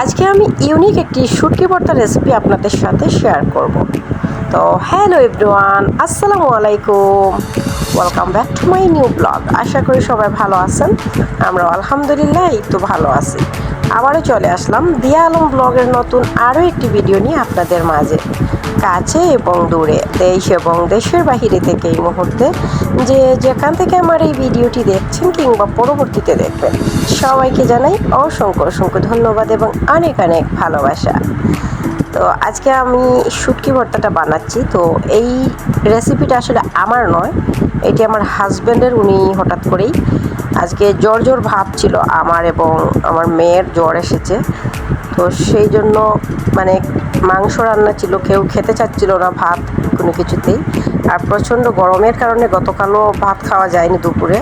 আজকে আমি ইউনিক একটি শুটকি ভর্তা রেসিপি আপনাদের সাথে শেয়ার করব। তো হ্যালো এভরিওয়ান আসসালামু আলাইকুম। Welcome back to my new blog আশা করি সবাই ভালো আছেন। আমরা আলহামদুলিল্লাহ তো ভালো আছি। আবারও চলে আসলাম দিয়া আলম ব্লগের নতুন আরও একটি ভিডিও নিয়ে আপনাদের মাঝে। কাছে এবং দূরে, দেশ এবং দেশের বাহিরে থেকে এই মুহূর্তে যে যেখান থেকে আমার এই ভিডিওটি দেখছেন কিংবা পরবর্তীতে দেখবেন, সবাইকে জানাই অসংখ্য অসংখ্য ধন্যবাদ এবং অনেক অনেক ভালোবাসা। তো আজকে আমি শুটকি ভর্তাটা বানাচ্ছি, তো এই রেসিপিটা আসলে আমার নয়, এটি আমার হাজব্যান্ডের উনি হঠাৎ করেই আজকে জ্বর জ্বর ভাব ছিল আমার এবং আমার মেয়ের জ্বর এসেছে। তো সেই জন্য মানে মাংস রান্না ছিল, কেউ খেতে চাচ্ছিল না ভাত কোনো কিছুতেই। আর প্রচণ্ড গরমের কারণে গতকালও ভাত খাওয়া যায়নি দুপুরে।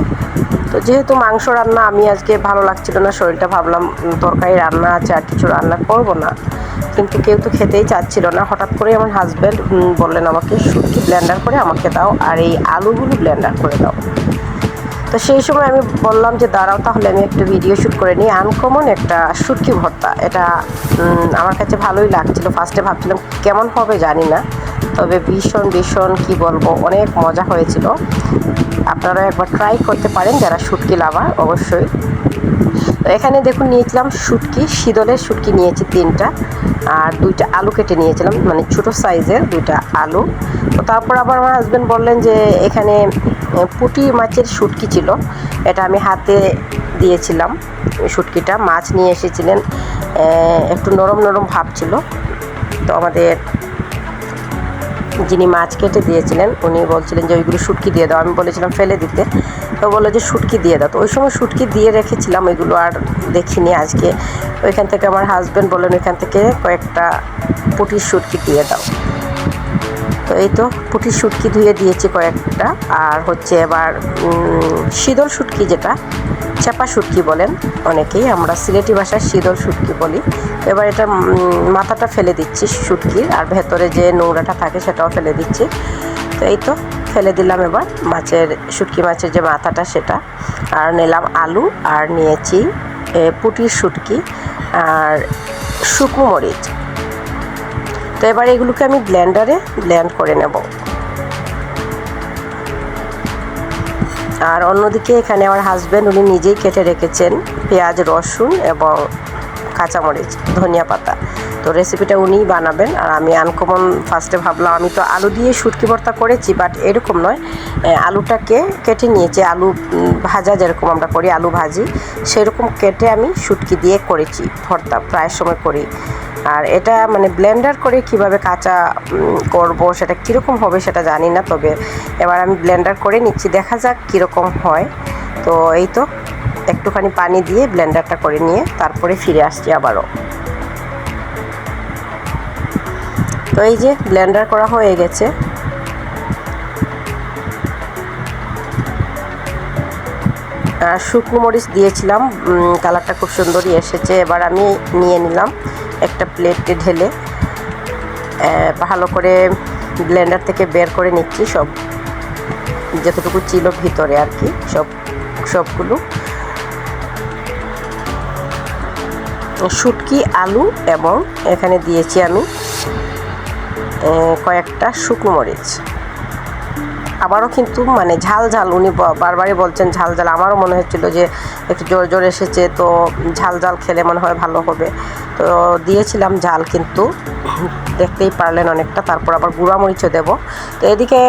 তো যেহেতু মাংস রান্না আমি আজকে ভালো লাগছিল না, শরীরটা ভাবলাম তরকারি রান্না আছে, আর কিছু রান্না করব না। কিন্তু কেউ তো খেতেই চাচ্ছিল না। হঠাৎ করে আমার হাজব্যান্ড বললেন আমাকে শুটকি ব্লেন্ডার করে আমাকে দাও, আর এই আলুগুলো ব্লেন্ডার করে দাও। তো সেই সময় আমি বললাম যে, দাঁড়াও তাহলে আমি একটা ভিডিও শ্যুট করে নিই। আনকমন একটা শুটকি ভর্তা। এটা আমার কাছে ভালোই লাগছিল। ফার্স্টে ভাবছিলাম, কেমন হবে জানি না। তবে ভীষণ ভীষণ, কি বলব, অনেক মজা হয়েছিল। আপনারা একবার ট্রাই করতে পারেন যারা শুটকি লাভার, অবশ্যই। তো এখানে দেখুন নিয়েছিলাম শুটকি, শীতলের শুটকি নিয়েছি তিনটা, আর দুইটা আলু কেটে নিয়েছিলাম মানে ছোটো সাইজের দুইটা আলু। তো তারপর আবার আমার হাজব্যান্ড বললেন যে এখানে পুঁটি মাছের শুটকি ছিল, এটা আমি হাতে দিয়েছিলাম শুটকিটা, মাছ নিয়ে এসেছিলেন একটু নরম নরম ভাব ছিল। তো আমাদের যিনি মাছ কেটে দিয়েছিলেন, উনি বলছিলেন যে ওইগুলো শুটকি দিয়ে দাও। আমি বলেছিলাম, ফেলে দিতে। তো বলল যে, শুটকি দিয়ে দাও। তো ওই সময় শুটকি দিয়ে রেখেছিলাম, ওইগুলো আর দেখিনি আজকে। ওইখান থেকে আমার হাজব্যান্ড বললেন, ওইখান থেকে কয়েকটা পুটির শুটকি দিয়ে দাও। তো এই তো পুঁটির শুটকি ধুয়ে দিয়েছি কয়েকটা। আর হচ্ছে এবার শীতল শুটকি যেটা, চাপা শুটকি বলেন অনেকেই, আমরা সিলেটি ভাষায় শীতল শুটকি বলি। এবার এটা মাথাটা ফেলে দিচ্ছি শুটকির, আর ভেতরে যে নোংরাটা থাকে সেটাও ফেলে দিচ্ছি। তো এই তো, ফেলে দিলাম এবার মাছের, শুটকি মাছের যে মাথাটা সেটা। আর নিলাম আলু, আর নিয়েছি পুটির শুটকি, আর শুকনো মরিচ। তো এবার এগুলোকে আমি ব্ল্যান্ডারে ব্ল্যান্ড করে নেব। আর অন্যদিকে এখানে আমার হাজব্যান্ড উনি নিজেই কেটে রেখেছেন পেঁয়াজ, রসুন এবং কাঁচামরিচ, ধনিয়া পাতা। তো রেসিপিটা উনিই বানাবেন। আর আমি আনকমন ফার্স্টে ভাবলাম, আমি তো আলু দিয়ে শুটকি ভর্তা করেছি বাট এরকম নয়। আলুটাকে কেটে নিয়েছি, আলু ভাজা যেরকম আমরা করি, আলু ভাজি, সেরকম কেটে আমি শুটকি দিয়ে করেছি, ভর্তা, প্রায় সময় করি আর এটা মানে ব্লেন্ডার করে কীভাবে কাঁচা করব, সেটা কীরকম হবে সেটা জানি না, তবে এবার আমি ব্লেন্ডার করে নিচ্ছি, দেখা যাক কীরকম হয়। তো এই তো, একটুখানি পানি দিয়ে ব্লেন্ডারটা করে নিয়ে তারপরে ফিরে আসছি আবারও। তো এই যে ব্লেন্ডার করা হয়ে গেছে। আর শুকনো মরিচ দিয়েছিলাম কালারটা খুব সুন্দরই এসেছে, এবার আমি নিয়ে নিলাম। একটা প্লেটে ঢেলে ভালো করে ব্লেন্ডার থেকে বের করে নিচ্ছি সব। যতটুকু ছিল ভিতরে আর কি, সব, সবগুলো। শুটকি, আলু এবং এখানে দিয়েছি আমি কয়েকটা শুকনো মরিচ। আবারও কিন্তু মানে ঝাল ঝাল, উনি বারবারই বলছেন ঝাল ঝাল। আমারও মনে হচ্ছিল যে একটু জোর জোর এসেছে, তো ঝাল ঝাল খেলে মনে হয় ভালো হবে। তো দিয়েছিলাম ঝাল কিন্তু, দেখতেই পারলেন অনেকটা। তারপর আবার গুঁড়া মরিচও দেবো। তো এদিকে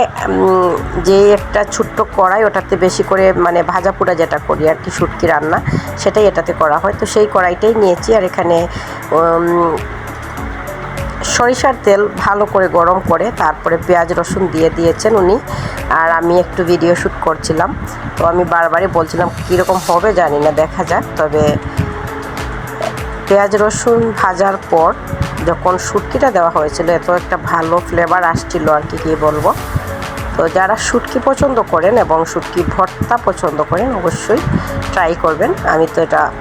যে একটা ছোট্ট কড়াই, ওটাতে বেশি করে মানে ভাজা পোড়া যেটা করি আর কি, শুটকি রান্না, সেটাই এটাতে করা হয়। তো সেই কড়াইটাই নিয়েছি। আর এখানে সরিষার তেল ভালো করে গরম করে তারপরে পেঁয়াজ রসুন দিয়ে দিয়েছেন উনি। আর আমি একটু ভিডিও শ্যুট করছিলাম। তো আমি বারবারই বলছিলাম, কীরকম হবে জানি না, দেখা যাক। তবে পেঁয়াজ রসুন ভাজার পর যখন শুটকিটা দেওয়া হয়েছিল, এত একটা ভালো ফ্লেভার আসছিল আর কি, কী বলব? তো যারা শুটকি পছন্দ করেন এবং শুটকি ভর্তা পছন্দ করেন, অবশ্যই ট্রাই করবেন। আমি তো এটা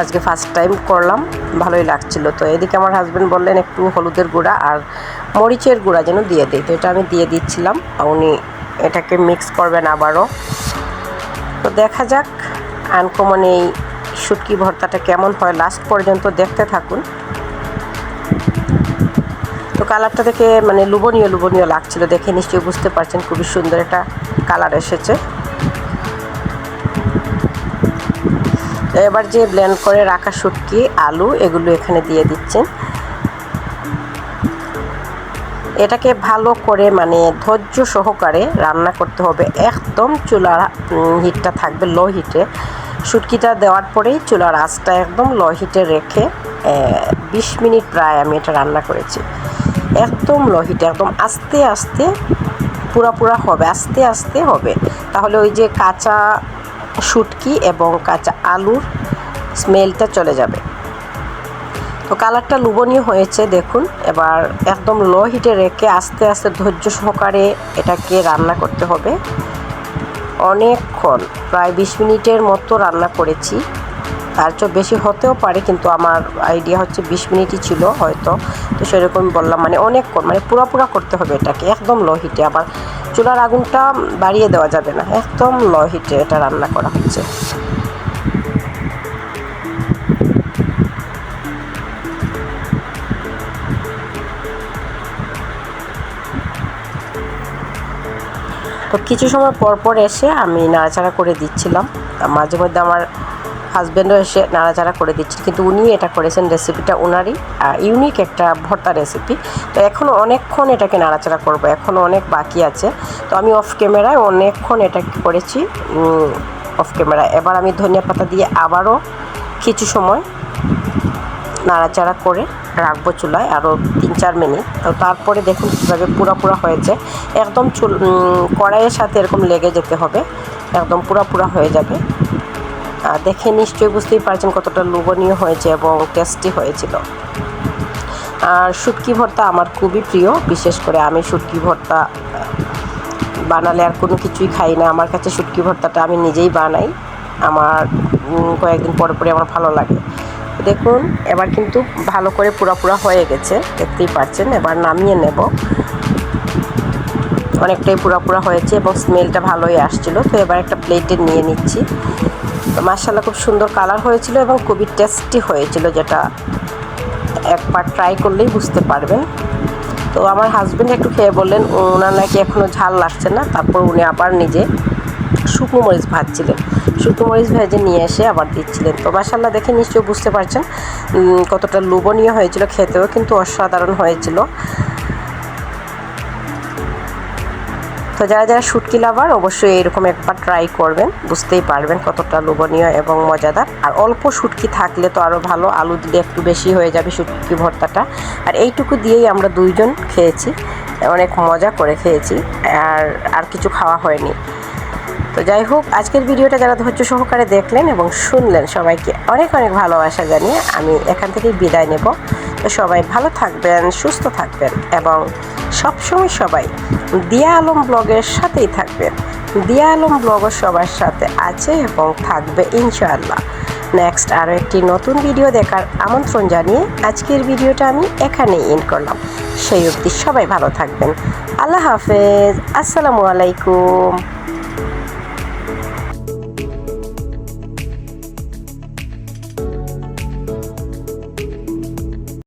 আজকে ফার্স্ট টাইম করলাম, ভালোই লাগছিল। তো এদিকে আমার হাজব্যান্ড বললেন একটু হলুদের গুঁড়া আর মরিচের গুঁড়া যেন দিয়ে দিই। তো এটা আমি দিয়ে দিচ্ছিলাম উনি এটাকে মিক্স করবেন আবারও। তো দেখা যাক আনকমন এই শুটকি ভর্তাটা কেমন হয়। লাস্ট পর্যন্ত দেখতে থাকুন। তো কালারটা দেখে মানে লুবনীয় লুবনীয় লাগছিল দেখে নিশ্চয়ই বুঝতে পারছেন, খুবই সুন্দর একটা কালার এসেছে। এবার যে ব্লেন্ড করে রাখা শুটকি, আলু, এগুলো এখানে দিয়ে দিচ্ছেন। এটাকে ভালো করে মানে ধৈর্য সহকারে রান্না করতে হবে। একদম চুলার হিটটা থাকবে লো হিটে শুটকিটা দেওয়ার পরেই চুলার আঁচটা একদম লো হিটে রেখে বিশ মিনিট প্রায় আমি এটা রান্না করেছি। একদম লো হিটে একদম আস্তে আস্তে, পুরা পুরা হবে, আস্তে আস্তে হবে। তাহলে ওই যে কাঁচা শুটকি এবং কাঁচা আলুর স্মেলটা চলে যাবে। তো কালারটা লুবনীয় হয়েছে, দেখুন। এবার একদম লো হিটে রেখে আস্তে আস্তে ধৈর্য সহকারে এটাকে রান্না করতে হবে। অনেকক্ষণ, প্রায় বিশ মিনিটের মতো রান্না করেছি। তার চেয়ে বেশি হতেও পারে, কিন্তু আমার আইডিয়া হচ্ছে বিশ মিনিটই ছিল হয়তো। তো সেরকম বললাম মানে অনেকক্ষণ মানে পুরো পুরা করতে হবে এটাকে, একদম লো হিটে। আবার চুলার আগুনটা বাড়িয়ে দেওয়া যাবে না। একদম লো হিটে এটা রান্না করা হচ্ছে। তো কিছু সময় পর পর এসে আমি নাড়াচাড়া করে দিচ্ছিলাম। মাঝে মধ্যে আমার হাজব্যান্ডও এসে নাড়াচাড়া করে দিচ্ছেন। কিন্তু উনি এটা করেছেন রেসিপিটা ওনারই ইউনিক একটা ভর্তা রেসিপি তো এখনও অনেকক্ষণ এটাকে নাড়াচাড়া করব এখনও অনেক বাকি আছে। তো আমি অফ ক্যামেরায় অনেকক্ষণ এটা করেছি অফ ক্যামেরায় এবার আমি ধনিয়া পাতা দিয়ে আবারও কিছু সময় নাড়াচাড়া করে রাখব চুলায় আরও তিন চার মিনিট। তো তারপরে দেখুন কীভাবে পুরো হয়েছে। একদম চুল কড়াইয়ের সাথে এরকম লেগে যেতে হবে। একদম পুরো হয়ে যাবে। দেখে নিশ্চয়ই বুঝতেই পারছেন কতটা লোভনীয় হয়েছে এবং টেস্টি হয়েছিল। আর শুটকি ভর্তা আমার খুবই প্রিয়, বিশেষ করে আমি শুটকি ভর্তা বানালে আর কোনো কিছুই খাই না। আমার কাছে শুটকি ভর্তাটা আমি নিজেই বানাই। আমার কয়েকদিন পরে পরে আমার ভালো লাগে। দেখুন, এবার কিন্তু ভালো করে পুরা হয়ে গেছে, দেখতেই পাচ্ছেন। এবার নামিয়ে নেব। অনেকটাই পুরা হয়েছে এবং স্মেলটা ভালোই আসছিল। তো এবার একটা প্লেটে নিয়ে নিচ্ছি। মার্শাল্লাহ খুব সুন্দর কালার হয়েছিল এবং খুবই টেস্টি হয়েছিল যেটা একবার ট্রাই করলেই বুঝতে পারবেন। তো আমার হাজব্যান্ড একটু খেয়ে বললেন ওনার নাকি এখনও ঝাল লাগছে না, তারপর উনি আবার নিজে শুকনো মরিচ ভাজছিলেন। শুকনো মরিচ ভেজে নিয়ে এসে আবার দিচ্ছিলেন। তো মাসাল্লাহ দেখে নিশ্চয়ই বুঝতে পারছেন কতটা লোভনীয় হয়েছিল খেতেও, কিন্তু অসাধারণ হয়েছিল। তো যারা যারা শুটকি লাভার অবশ্যই এরকম একবার ট্রাই করবেন। বুঝতেই পারবেন কতটা লোভনীয় এবং মজাদার। আর অল্প শুটকি থাকলে তো আরও ভালো, আলু দিলে একটু বেশি হয়ে যাবে শুটকি ভর্তাটা। আর এইটুকু দিয়েই আমরা দুইজন খেয়েছি, অনেক মজা করে খেয়েছি, আর আর কিছু খাওয়া হয়নি। তো যাই হোক, আজকের ভিডিওটা যারা ধৈর্য সহকারে দেখলেন এবং শুনলেন, সবাইকে অনেক অনেক ভালোবাসা জানিয়ে আমি এখান থেকেই বিদায় নেব। তো সবাই ভালো থাকবেন, সুস্থ থাকবেন এবং সবসময় সবাই দিয়া আলম ব্লগের সাথেই থাকবেন দিয়া আলম ব্লগও সবার সাথে আছে এবং থাকবে ইনশাআল্লাহ। নেক্সট আরও একটি নতুন ভিডিও দেখার আমন্ত্রণ জানিয়ে আজকের ভিডিওটা আমি এখানেই এন্ড করলাম। সেই অবধি সবাই ভালো থাকবেন। আল্লাহ হাফেজ। আসসালামু আলাইকুম।